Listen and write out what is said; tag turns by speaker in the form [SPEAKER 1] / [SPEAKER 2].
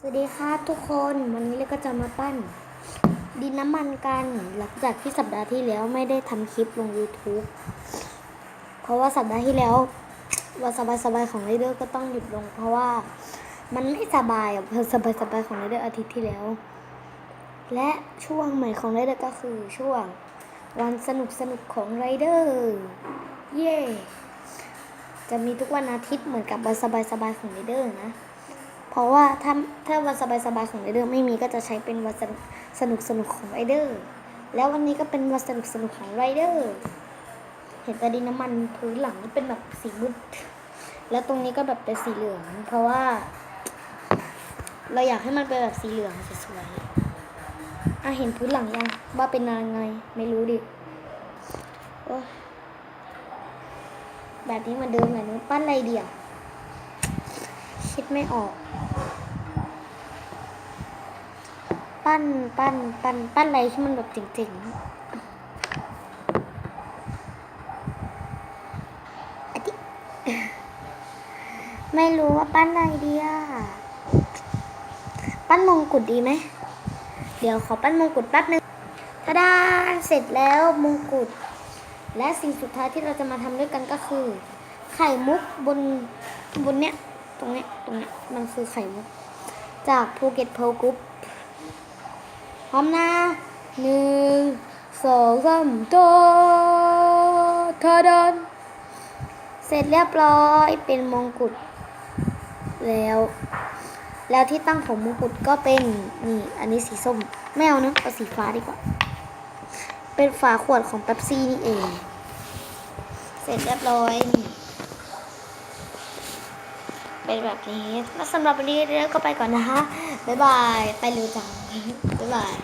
[SPEAKER 1] สวัสดีครับทุกคนวันนี้เราก็จะมาปั้น ดินน้ำมันกัน หลังจากที่สัปดาห์ที่แล้วไม่ได้ทำคลิปลง YouTube เพราะว่าสัปดาห์ที่แล้ววันสบายๆของไรเดอร์ก็ต้องหยุดลง เพราะว่ามันไม่สบายอะสบายๆของไรเดอร์อาทิตย์ที่แล้ว และช่วงใหม่ของไรเดอร์ก็คือช่วงวันสนุกสนุกของไรเดอร์เย้จะมีทุกวันอาทิตย์เหมือนกับวันสบายๆของไรเดอร์นะ เพราะว่าถ้าถ้าวันสบายๆของไรเดอร์ไม่มีก็จะใช้เป็นวันสนุกสนุกสนุกของไรเดอร์ แล้ววันนี้ก็เป็นวันสนุกสนุกของไรเดอร์ เห็นต่ดินน้ำมันพื้นหลังนี่เป็นแบบสีมืด แล้วตรงนี้ก็แบบเป็นสีเหลือง เพราะว่า เราอยากให้มันเป็นแบบสีเหลืองสวยๆอะเห็นพื้นหลังยังว่าเป็นยังไงไม่รู้ดิแบบนี้เหมาเดิมเลยนอะปั้นอะไรเดียว คิดไม่ออก ปั้นปั้นปั้นปั้นอะไรที่มันแบบเจ๋งๆอะดิไม่รู้ว่าปั้นอะไรดีอะปั้นมงกุฎดีไหม เดี๋ยวขอปั้นมงกุฎแป๊บนึงทาดาเสร็จแล้วมงกุฎ และสิ่งสุดท้ายที่เราจะมาทำด้วยกันก็คือ ไข่มุกบนบนเนี้ย ตรงเนี้ยตรงเนี้ยมันคือไข่มุก จากภูเก็ตเพลกรุ๊ปพร้อมนะหนึ่งสองสามโตทาดันเสร็จเรียบร้อยเป็นมงกุฎแล้ว แล้วที่ตั้งของมงกุฎก็เป็นนี่อันนี้สีส้มไม่เอานะเอาสีฟ้าดีกว่า เป็นฝาขวดของเป๊ปซี่นี่เอง เสร็จเรียบร้อยนี่ เป็นแบบนี้แล้วสำหรับวันนี้เรื่องก็ไปก่อนนะคะบ๊ายบาย ไปเร็วจังบ๊ายบาย